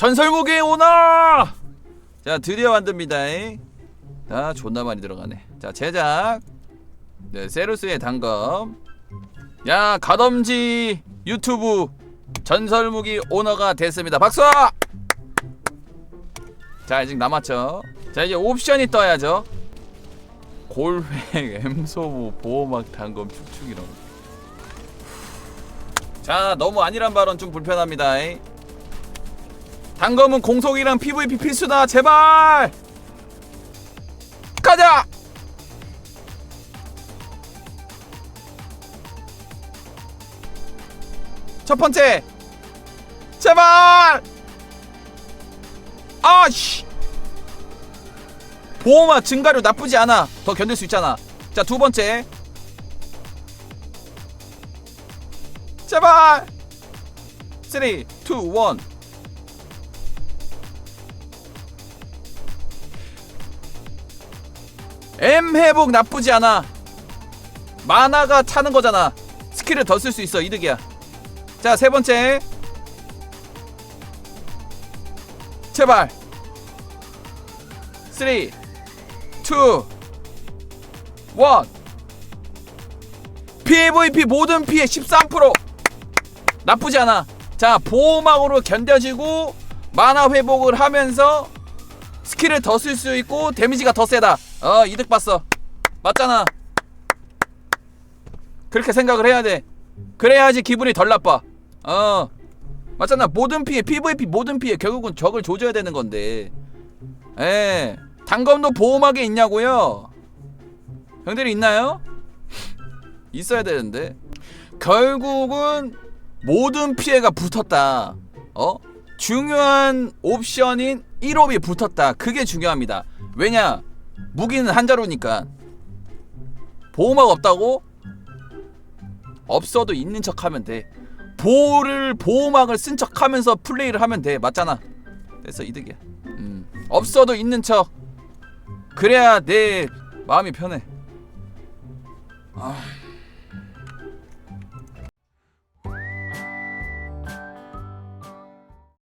전설무기 오너! 자 드디어 만듭니다. 자 존나 많이 들어가네. 자 제작. 네 세루스의 단검. 야 가덤지 유튜브 전설무기 오너가 됐습니다. 박수! 자 아직 남았죠. 자 이제 옵션이 떠야죠. 골획, 엠소부, 보호막, 단검, 축축 이런 거. 자 너무 아니란 발언 좀 불편합니다. 단검은 공속이랑 PVP 필수다. 제발! 가자! 첫 번째! 제발! 아씨! 보호막 증가료 나쁘지 않아. 더 견딜 수 있잖아. 자 두 번째! 제발! 3 2 1 M 회복 나쁘지 않아. 만화가 차는 거잖아. 스킬을 더 쓸 수 있어. 이득이야. 자, 세 번째. 제발. 3 2 1 PVP 모든 피해 13% 나쁘지 않아. 자, 보호막으로 견뎌지고 만화 회복을 하면서 스킬을 더 쓸 수 있고 데미지가 더 세다. 어 이득 봤어. 맞잖아. 그렇게 생각을 해야 돼. 그래야지 기분이 덜 나빠. 어 맞잖아. 모든 피해 PVP 모든 피해 결국은 적을 조져야 되는 건데. 에 단검도 보호막에 있냐고요? 형들이 있나요? 있어야 되는데. 결국은 모든 피해가 붙었다. 어? 중요한 옵션인 1옵이 붙었다. 그게 중요합니다. 왜냐? 무기는 한자루니까. 보호막 없다고? 없어도 있는 척 하면 돼. 보호를 보호막을 쓴 척 하면서 플레이를 하면 돼. 맞잖아. 됐어. 이득이야. 음. 없어도 있는 척. 그래야 내 마음이 편해. 아.